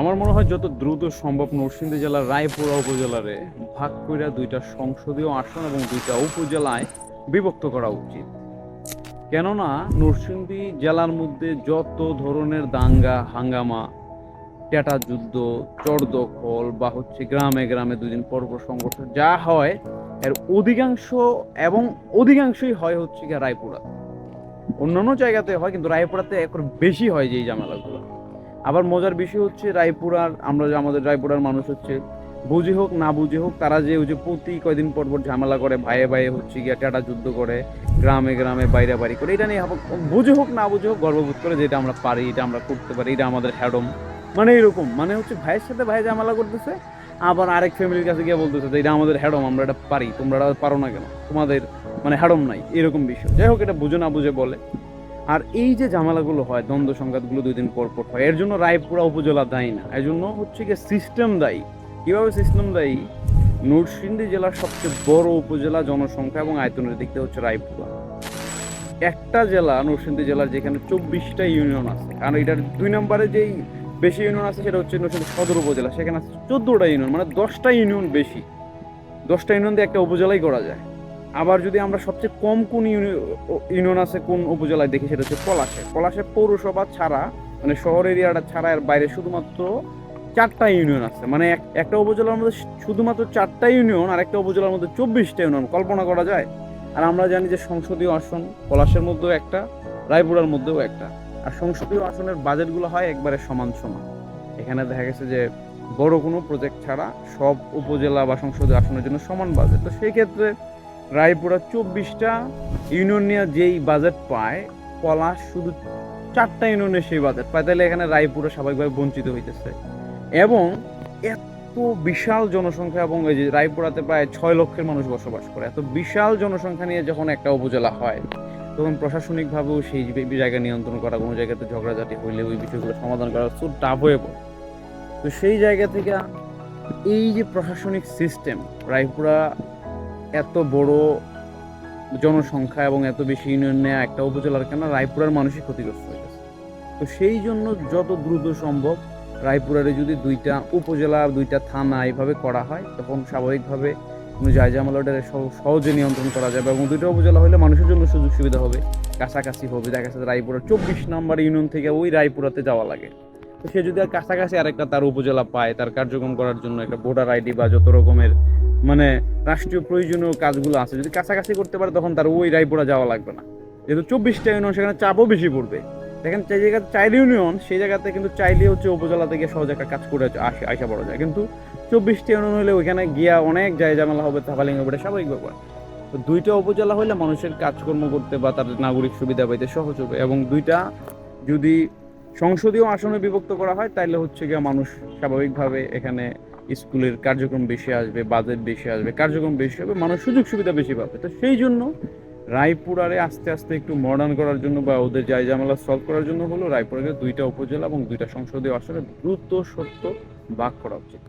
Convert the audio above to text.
আমার মনে হয় যত দ্রুত সম্ভব নরসিংদী জেলার রায়পুরা উপজেলারে ভাগ কইরা দুইটা সংসদীয় আসন এবং দুইটা উপজেলায় বিভক্ত করা উচিত। কেননা নরসিংদী জেলার মধ্যে যত ধরনের দাঙ্গা, হাঙ্গামা, টেটা যুদ্ধ চড়দখল বা হচ্ছে গ্রামে গ্রামে দুদিন পর পর সংঘর্ষ যা হয়, এর অধিকাংশ এবং অধিকাংশই হয় হচ্ছে গিয়ে রায়পুরা অন্যান্য জায়গাতে হয় কিন্তু রায়পুরাতে একর বেশি হয় যে এই ঝামেলাগুলো। আবার মজার বিষয় হচ্ছে রায়পুরার, আমরা যে আমাদের রায়পুরার মানুষ হচ্ছে, বুঝে হোক, না বুঝে হোক, তারা যে ওই যে প্রতি কয়দিন পর পর ঝামেলা করে, ভাইয়ে ভাইয়ে হচ্ছে গিয়ে টাটা যুদ্ধ করে, গ্রামে গ্রামে বাইরে বাড়ি করে, এটা নিয়ে বুঝে হোক, না বুঝে হোক, গর্ববোধ করে যে এটা আমরা পারি, এটা আমরা করতে পারি, এটা আমাদের হ্যাডম। মানে এরকম মানে হচ্ছে ভাইয়ের সাথে ভাই ঝামেলা করতেছে, আবার আরেক ফ্যামিলির কাছে গিয়ে বলতেছে যে এটা আমাদের হ্যাডম, আমরা এটা পারি, তোমরা পারো না কেন? তোমাদের মানে হ্যাডম নাই, এরকম বিষয়। যাই হোক, এটা বুঝে না বুঝে বলে। আর এই যে ঝামেলাগুলো হয়, দ্বন্দ্ব সংঘাতগুলো দুই দিন পর পর হয়, এর জন্য রায়পুরা উপজেলা দায়ী না। এর জন্য হচ্ছে গিয়ে সিস্টেম দায়ী। কীভাবে সিস্টেম দায়ী? নরসিংদী জেলার সবচেয়ে বড় উপজেলা জনসংখ্যা এবং আয়তনের দিক থেকে হচ্ছে রায়পুরা। একটা জেলা, নরসিংদী জেলার যেখানে চব্বিশটা ইউনিয়ন আছে। কারণ এটার দুই নম্বরে যেই বেশি ইউনিয়ন আছে, সেটা হচ্ছে নরসিংদী সদর উপজেলা। সেখানে আছে চোদ্দোটা ইউনিয়ন মানে দশটা ইউনিয়ন বেশি। দশটা ইউনিয়ন দিয়ে একটা উপজেলাই করা যায়। আবার যদি আমরা সবচেয়ে কম কোন ইউনি- ইউনিয়ন আছে, কোন উপজেলায় দেখি, সেটা হচ্ছে পলাশে। পলাশে পৌরসভা ছাড়া মানে শহর এরিয়াটা ছাড়া এর বাইরে শুধুমাত্র চারটা ইউনিয়ন আছে। মানে এক- একটা উপজেলার মধ্যে শুধুমাত্র চারটা ইউনিয়ন আর একটা উপজেলার মধ্যে চব্বিশটা ইউনিয়ন। কল্পনা করা যায়? আর আমরা জানি যে সংসদীয় আসন পলাশের মধ্যেও একটা, রায়পুরার মধ্যেও একটা। আর সংসদীয় আসনের বাজেটগুলো হয় একবারে সমান সমান। এখানে দেখা গেছে যে বড় কোনো প্রজেক্ট ছাড়া সব উপজেলা বা সংসদীয় আসনের জন্য সমান বাজেট। তো সেই ক্ষেত্রে রায়পুরা চব্বিশটা ইউনিয়ন নিয়ে যেই বাজেট পায় পলাশ শুধু চারটা ইউনিয়নের সেই বাজেট পায়। তাহলে এখানে রায়পুরা স্বাভাবিকভাবে বঞ্চিত হইতেছে। এবং এত বিশাল জনসংখ্যা এবং এই যে রায়পুরাতে প্রায় ছয় লক্ষের মানুষ বসবাস করে, এত বিশাল জনসংখ্যা নিয়ে যখন একটা উপজেলা হয়, তখন প্রশাসনিকভাবেও সেই জায়গা নিয়ন্ত্রণ করা, কোনো জায়গাতে ঝগড়াঝাটি হইলে ওই বিষয়গুলো সমাধান করা খুব টাফ হয়ে পড়ে। তো সেই জায়গা থেকে এই যে প্রশাসনিক সিস্টেম রায়পুরা এত বড় জনসংখ্যা এবং এত বেশি ইউনিয়ন নেওয়া একটা উপজেলার কেন রায়পুরার মানুষই ক্ষতিগ্রস্ত হয়ে গেছে। তো সেই জন্য যত দ্রুত সম্ভব রায়পুরারে যদি দুইটা উপজেলা দুইটা থানা এইভাবে করা হয়, তখন স্বাভাবিকভাবে কোনো জায়জামালাটা সহজে নিয়ন্ত্রণ করা যাবে এবং দুইটা উপজেলা হলে মানুষের জন্য সুযোগ সুবিধা হবে। কাছাকাছি হবে, দেখা যাচ্ছে রায়পুরা চব্বিশ নম্বর ইউনিয়ন থেকে ওই রায়পুরাতে যাওয়া লাগে। তো সে যদি আর কাছাকাছি আরেকটা তার উপজেলা পায়, তার কার্যক্রম করার জন্য একটা ভোটার আইডি বা যত রকমের মানে রাষ্ট্রীয় প্রয়োজনীয় কাজগুলো আছে। যদি কাছাকাছি করতে পারে, তখন তার ওই রায়পুরা যাওয়া লাগবে না। যেহেতু চব্বিশটা ইউনিয়ন সেখানে চাপও বেশি পড়বে। দেখেন, যে জায়গাতে চাইলে ইউনিয়ন সেই জায়গাতে কিন্তু চাইলে হচ্ছে উপজেলা থেকে সহজ একটা কাজ করে আসে আসা পড়া যায়। কিন্তু চব্বিশটা ইউনিয়ন হলে ওইখানে গিয়া অনেক জায়গা ঝামেলা হবে থাকালিং হবে স্বাভাবিক ব্যাপার। তো দুইটা উপজেলা হলে মানুষের কাজকর্ম করতে বা তার নাগরিক সুবিধা পাইতে সহজ হবে। এবং দুইটা যদি সংসদীয় আসনে বিভক্ত করা হয় তাহলে হচ্ছে গিয়ে মানুষ স্বাভাবিকভাবে এখানে স্কুলের কার্যক্রম বেশি আসবে বাজেট বেশি আসবে, কার্যক্রম বেশি হবে, মানুষ সুযোগ সুবিধা বেশি পাবে। তো সেই জন্য রায়পুরারে আস্তে আস্তে একটু মডার্ন করার জন্য বা ওদের যাই জামেলা সলভ করার জন্য হলো রায়পুরাকে দুইটা উপজেলা এবং দুইটা সংসদীয় আসনে দ্রুত সত্য বাক করা উচিত।